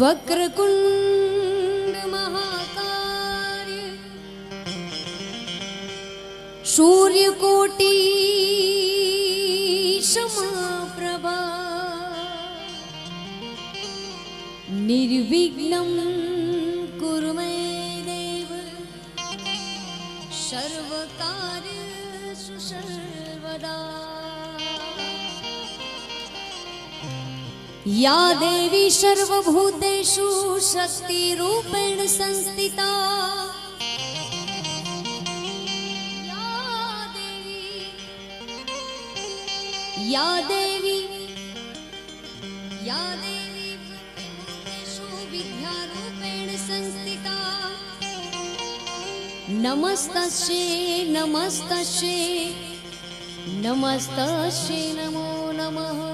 वक्रकुण्ड महाकार्य सूर्यकोटि समप्रभा निर्विघ्नं कुरु मे देव। सर्वकार्येषु सर्वदा या देवी सर्वभूतेषु शक्तिरूपेण संस्थिता। या देवी या देवी सर्वभूतेषु विद्यारूपेण संस्थिता। नमस्तस्ये नमस्तस्ये नमस्तस्ये नमो